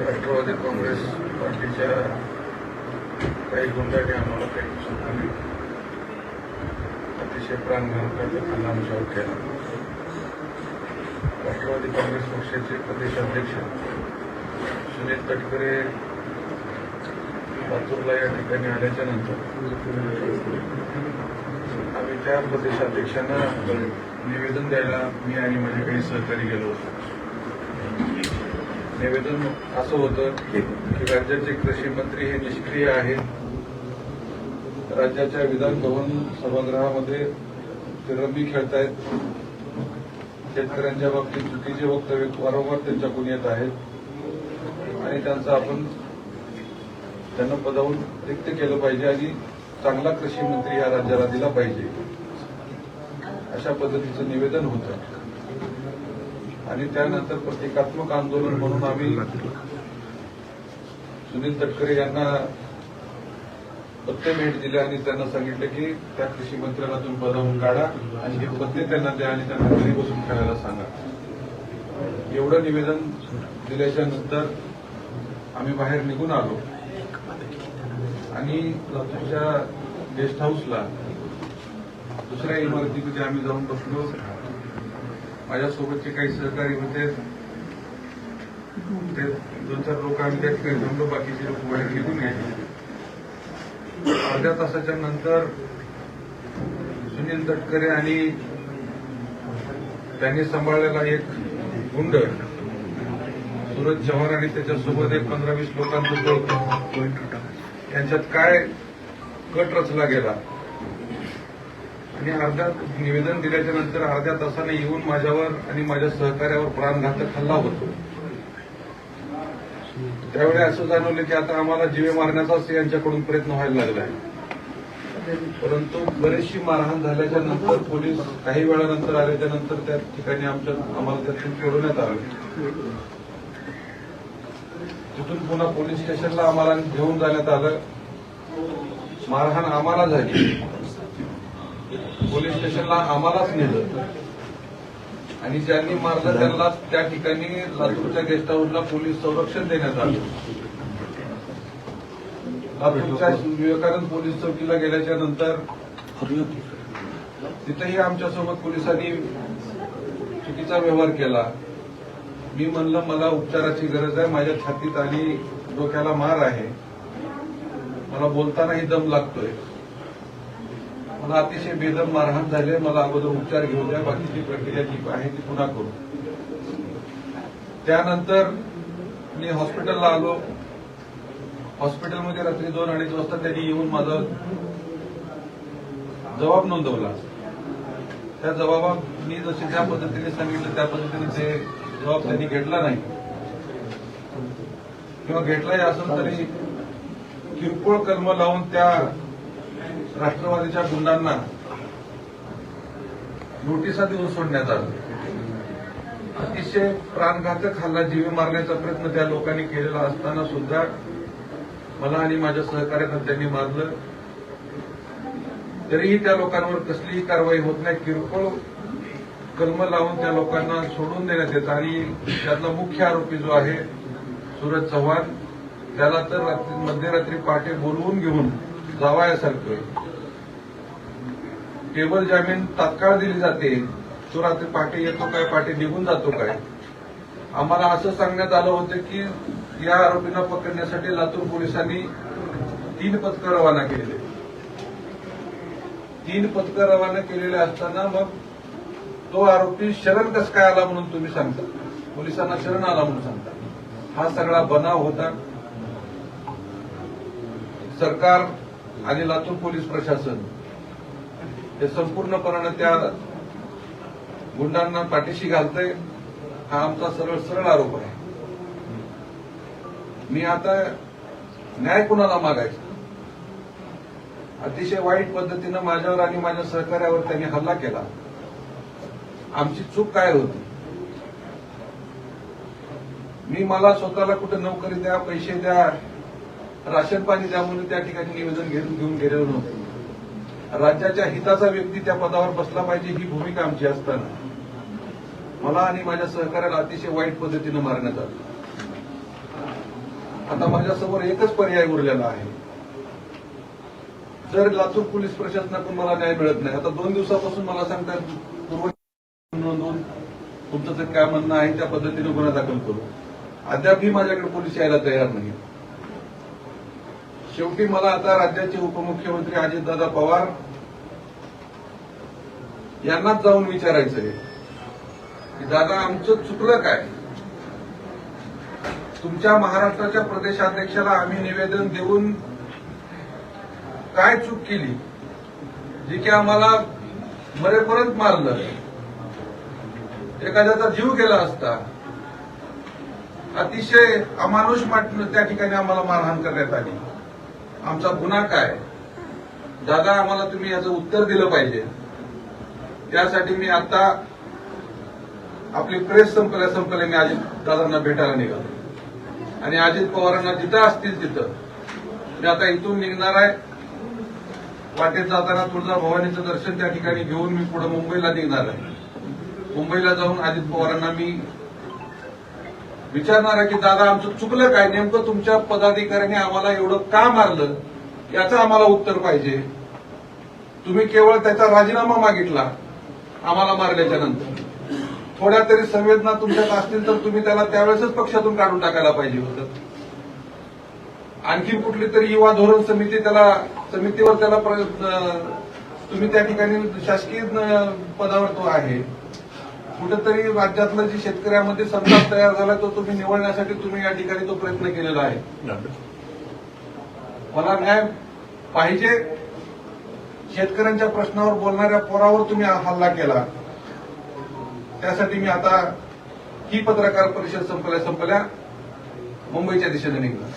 राष्ट्रवादी काँग्रेस पार्टीच्या काही गुंडाने आम्हाला काही दिवसांपूर्वी अतिशय प्राणघातक हल्ला आमच्यावर केला. राष्ट्रवादी काँग्रेस पक्षाचे प्रदेशाध्यक्ष सुनील तटकरे लातूरला या ठिकाणी आल्याच्यानंतर आम्ही त्या प्रदेशाध्यक्षांना निवेदन द्यायला मी आणि माझे काही सहकारी गेलो होतो. निवेदन असं होतं की राज्याचे कृषी मंत्री हे निष्क्रिय आहेत. राज्याच्या विधानभवन सभागृहामध्ये ते रमी खेळतायत. शेतकऱ्यांच्या बाबतीत चुकीचे वक्तव्य वारंवार त्यांच्याकडून येत आहेत. आणि त्यांचं आपण त्यांना पदावून रिक्त केलं पाहिजे आणि चांगला कृषी मंत्री या राज्याला दिला पाहिजे. अशा पद्धतीचं निवेदन होतं. आणि त्यानंतर प्रतिकात्मक आंदोलन म्हणून आम्ही सुनील तटकरे यांना पत्ते भेट दिले आणि त्यांना सांगितलं की त्या कृषी मंत्र्याला तुम्ही पदावून काढा आणि हे पत्ते त्यांना द्या आणि त्यांना घरी बसून खेळायला सांगा. एवढं निवेदन दिल्याच्या नंतर आम्ही बाहेर निघून आलो. आणि लातूरच्या गेस्ट हाऊसला दुसऱ्या इमारतीमध्ये आम्ही जाऊन बसलो. माझ्यासोबतचे काही सहकारी होते. ते दोन चार लोक आम्ही त्या ठिकाणी जमलो बाकीचे लोक बाहेर निघून गेले अर्ध्या तासाच्या नंतर सुनील तटकरे आणि त्यांनी सांभाळलेला एक गुंड सूरज चव्हाण आणि त्याच्यासोबत एक पंधरा वीस लोकांचं यांच्यात काय कट रचला गेला? आणि अर्ध्या निवेदन दिल्याच्या नंतर अर्ध्या तासाने येऊन माझ्यावर आणि माझ्या सहकार्यावर प्राणघातक हल्ला होतो. त्यावेळी असं जाणवलं की आता आम्हाला जीवे मारण्याचाच यांच्याकडून प्रयत्न व्हायला लागलाय परंतु बरीचशी मारहाण झाल्याच्यानंतर पोलीस काही वेळानंतर आल्याच्यानंतर त्या ठिकाणी आमच्या आम्हाला त्यातून सोडवण्यात आलं. तिथून पुन्हा पोलीस स्टेशनला आम्हाला घेऊन जाण्यात आलं. मारहाण आम्हाला झाली. पोलीस स्टेशनला आम्हालाच नेलं. आणि ज्यांनी मारलं त्यांना त्या ठिकाणी लातूरच्या गेस्ट हाऊसला पोलीस संरक्षण देण्यात आलं. लातूरच्या विवेकानंद पोलीस चौकीला गेल्याच्यानंतर तिथेही आमच्यासोबत पोलिसांनी चुकीचा व्यवहार केला. मी म्हणलं मला उपचाराची गरज आहे माझ्या छातीत आणि डोक्याला मार आहे. मला बोलतानाही दम लागतोय. मला अतिशय बेदम मारहाण झाले मला अगोदर उपचार घेऊ द्या. बाकीची प्रक्रिया जी आहे ती पुन्हा करू. त्यानंतर मी हॉस्पिटलला आलो. हॉस्पिटलमध्ये रात्री दोन अडीच वाजता त्यांनी येऊन माझा जबाब नोंदवला. त्या जबाबा मी जसे त्या पद्धतीने सांगितलं त्या पद्धतीने ते जबाब त्यांनी घेतला नाही. किंवा घेतलाही असेल तरी किरकोळ कर्म लावून त्या राष्ट्रवादीच्या गुंडांना नोटिसा देऊन सोडण्यात आलं. अतिशय प्राणघातक हल्ला जीवे मारण्याचा प्रयत्न त्या लोकांनी केलेला असताना सुद्धा मला आणि माझ्या सहकार्यांना त्यांनी मारलं. तरीही त्या लोकांवर कसलीही कारवाई होत नाही. किरकोळ कलम लावून त्या लोकांना सोडून देण्यात येतं. आणि त्यातला मुख्य आरोपी जो आहे सूरज चव्हाण त्याला तर रात्री मध्यरात्री पहाटे बोलवून घेऊन जावायासारखं टेबल जामीन तात्काळ दिली जाते. तो रात्री पहाटे येतो काय पहाटे निघून जातो काय? आम्हाला असं सांगण्यात आलं होतं की या आरोपींना पकडण्यासाठी लातूर पोलिसांनी तीन पथकं रवाना केलेले. तीन पथकं रवाना केलेले असताना मग तो आरोपी शरण कस काय आला म्हणून तुम्ही सांगता? पोलिसांना शरण आला म्हणून सांगता? हा सगळा बनाव होता. सरकार आणि लातूर पोलीस प्रशासन हे संपूर्णपणानं त्या गुंडांना पाठीशी घालतंय हा आमचा सरळ सरळ आरोप आहे. मी आता न्याय कुणाला मागायचा? अतिशय वाईट पद्धतीनं माझ्यावर आणि माझ्या सहकार्यावर त्यांनी हल्ला केला. आमची चूक काय होती? मी मला स्वतःला कुठे नोकरी द्या पैसे द्या राशन पाणी द्या म्हणून त्या ठिकाणी निवेदन घेऊन घेऊन गेलेलो नव्हतो. राज्याच्या हिताचा व्यक्ती त्या पदावर बसला पाहिजे ही भूमिका आमची असताना. मला आणि माझ्या सहकार्याला अतिशय वाईट पद्धतीनं मारण्यात आलं. आता माझ्यासमोर एकच पर्याय उरलेला आहे. जर लातूर पोलीस प्रशासनाकडून मला न्याय मिळत नाही आता दोन दिवसापासून मला सांगतात पूर्व नोंदवून तुमचं काय म्हणणं आहे त्या पद्धतीने गुन्हा दाखल करू. अद्यापही माझ्याकडे पोलीस यायला तयार नाही शेवटी मला आता राज्याचे उपमुख्यमंत्री अजितदादा पवार यांनाच जाऊन विचारायचंय की दादा आमचं चुकलं काय? तुमच्या महाराष्ट्राच्या प्रदेशाध्यक्षाला आम्ही निवेदन देऊन काय चूक केली? जी की आम्हाला मरेपर्यंत मारलं. एखाद्याचा जीव गेला असता. अतिशय अमानुष वाटणं त्या ठिकाणी आम्हाला मारहाण करण्यात आली. आमचा गुन्हा काय? दादा आम्हाला तुम्ही याचं उत्तर दिलं पाहिजे. त्यासाठी मी आता आपली प्रेस संपल्या संपल्या मी अजित दादांना भेटायला निघालो. आणि अजित पवारांना जिथं असतील तिथं. मी आता इथून निघणार आहे. वाटेत जाताना तुळजा भवानीचं दर्शन त्या ठिकाणी घेऊन मी पुढे मुंबईला निघणार आहे. मुंबईला जाऊन अजित पवारांना मी विचारणार आहे की दादा आमचं चुकलं काय? नेमकं तुमच्या पदाधिकाऱ्यांनी आम्हाला एवढं का मारलं? याचं आम्हाला उत्तर पाहिजे. तुम्ही केवळ त्याचा राजीनामा मागितला आम्हाला मारल्याच्या नंतर. थोड्या तरी संवेदना तुमच्यात असतील तर तुम्ही त्याला त्यावेळेसच पक्षातून काढून टाकायला पाहिजे होतं. आणखी कुठली तरी युवा धोरण समिती त्याला समितीवर त्याला तुम्ही त्या ठिकाणी शासकीय पदावर तो आहे. कुठेतरी राज्यातलं जे शेतकऱ्यामध्ये संताप तयार झाला तो तुम्ही निवडण्यासाठी तुम्ही या ठिकाणी तो प्रयत्न केलेला आहे. मला न्याय पाहिजे. शेतकऱ्यांच्या प्रश्नावर बोलणाऱ्या पोरावर तुम्ही हल्ला केला. त्यासाठी मी आता ही पत्रकार परिषद संपल्या संपल्या. मुंबईच्या दिशेने निघणार.